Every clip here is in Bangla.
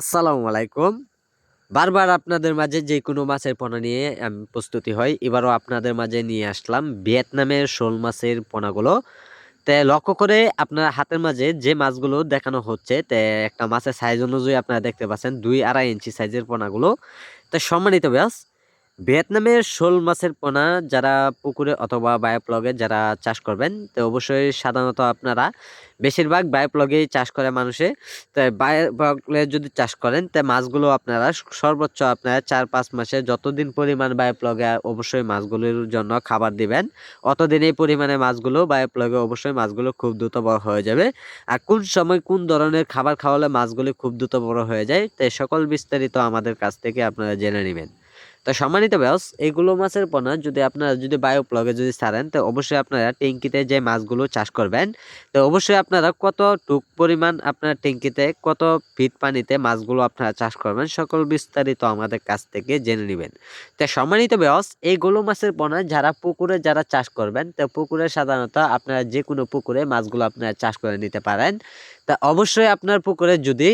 আসসালামু আলাইকুম। বারবার আপনাদের মাঝে যে কোনো মাছের পোনা নিয়ে আমি প্রস্তুতি হয় এবারও আপনাদের মাঝে নিয়ে আসলাম ভিয়েতনামের শোল মাছের পোনাগুলো। তে লক্ষ্য করে আপনার হাতের মাঝে যে মাছগুলো দেখানো হচ্ছে, তে একটা মাছের সাইজ অনুযায়ী আপনারা দেখতে পাচ্ছেন, দুই আড়াই ইঞ্চি সাইজের পোনাগুলো। তা সম্মানিত ব্যাস ভিয়েতনামের শোল মাছের পোনা যারা পুকুরে অথবা বায়োপ্লগে যারা চাষ করবেন, তো অবশ্যই সাধারণত আপনারা বেশিরভাগ বায়োপ্লগেই চাষ করে মানুষে। তো বায়োপ্লগে যদি চাষ করেন, তো মাছগুলো আপনারা সর্বোচ্চ আপনারা চার পাঁচ মাসে যতদিন পরিমাণ বায়োপ্লগে অবশ্যই মাছগুলোর জন্য খাবার দিবেন অতদিন এই পরিমাণে মাছগুলো বায়োপ্লগে অবশ্যই মাছগুলো খুব দ্রুত বড় হয়ে যাবে। আর কোন সময় কোন ধরনের খাবার খাওয়ালে মাছগুলি খুব দ্রুত বড় হয়ে যায় তো সকল বিস্তারিত আমাদের কাছ থেকে আপনারা জেনে নেবেন। তো সম্মানিত ব্যাস এইগুলো মাছের পোনা যদি আপনারা যদি বায়োপ্লগে যদি ছাড়েন, তো অবশ্যই আপনারা ট্যাঙ্কিতে যে মাছগুলো চাষ করবেন, তো অবশ্যই আপনারা কত টুক পরিমাণ আপনার ট্যাঙ্কিতে কত ফিট পানিতে মাছগুলো আপনারা চাষ করবেন, সকল বিস্তারিত আমাদের কাছ থেকে জেনে নেবেন। তো সম্মানিত ব্যাস এইগুলো মাছের পোনা যারা পুকুরে যারা চাষ করবেন, তো পুকুরে সাধারণত আপনারা যে কোনো পুকুরে মাছগুলো আপনারা চাষ করে নিতে পারেন। তা অবশ্যই আপনার পুকুরে যদি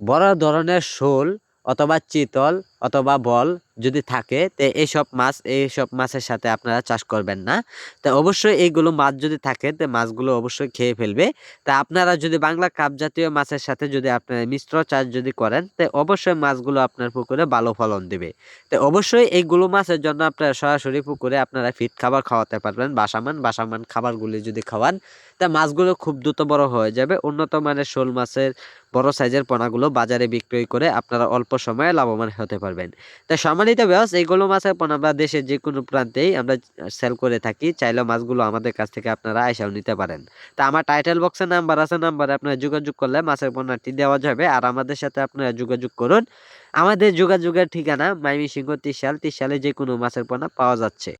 বড় ধরনের শোল অথবা চিতল অথবা বল যদি থাকে, তো এইসব মাছ এইসব মাছের সাথে আপনারা চাষ করবেন না। তো অবশ্যই এইগুলো মাছ যদি থাকে, তো মাছগুলো অবশ্যই খেয়ে ফেলবে। তা আপনারা যদি বাংলা কাপ জাতীয় মাছের সাথে যদি আপনারা মিশ্র চাষ যদি করেন, তো অবশ্যই মাছগুলো আপনার পুকুরে ভালো ফলন দেবে। তো অবশ্যই এইগুলো মাছের জন্য আপনারা সরাসরি পুকুরে আপনারা ফিট খাবার খাওয়াতে পারবেন, বাসামান বাসামান খাবারগুলি যদি খাওয়ান, তা মাছগুলো খুব দ্রুত বড় হয়ে যাবে। উন্নত মানের শোল মাছের বড় সাইজের পোনাগুলো বাজারে বিক্রয় করে আপনারা অল্প সময়ে লাভবান হতে পারবেন। তাই সম্মানিত ব্যস এইগুলো মাছ এখন আমরা দেশের যে কোনো প্রান্তেই আমরা সেল করে থাকি, চাইলেও মাছগুলো আমাদের কাছ থেকে আপনারা আইসাও নিতে পারেন। তা আমার টাইটেল বক্সের নাম্বার আছে নাম্বারে আপনারা যোগাযোগ করলে মাছের পণ্যটি দেওয়া যাবে আর আমাদের সাথে আপনারা যোগাযোগ করুন। আমাদের যোগাযোগের ঠিকানা মাইমি সিংহ তিশাল তিশালে যে কোনো মাছের পণ্য পাওয়া যাচ্ছে।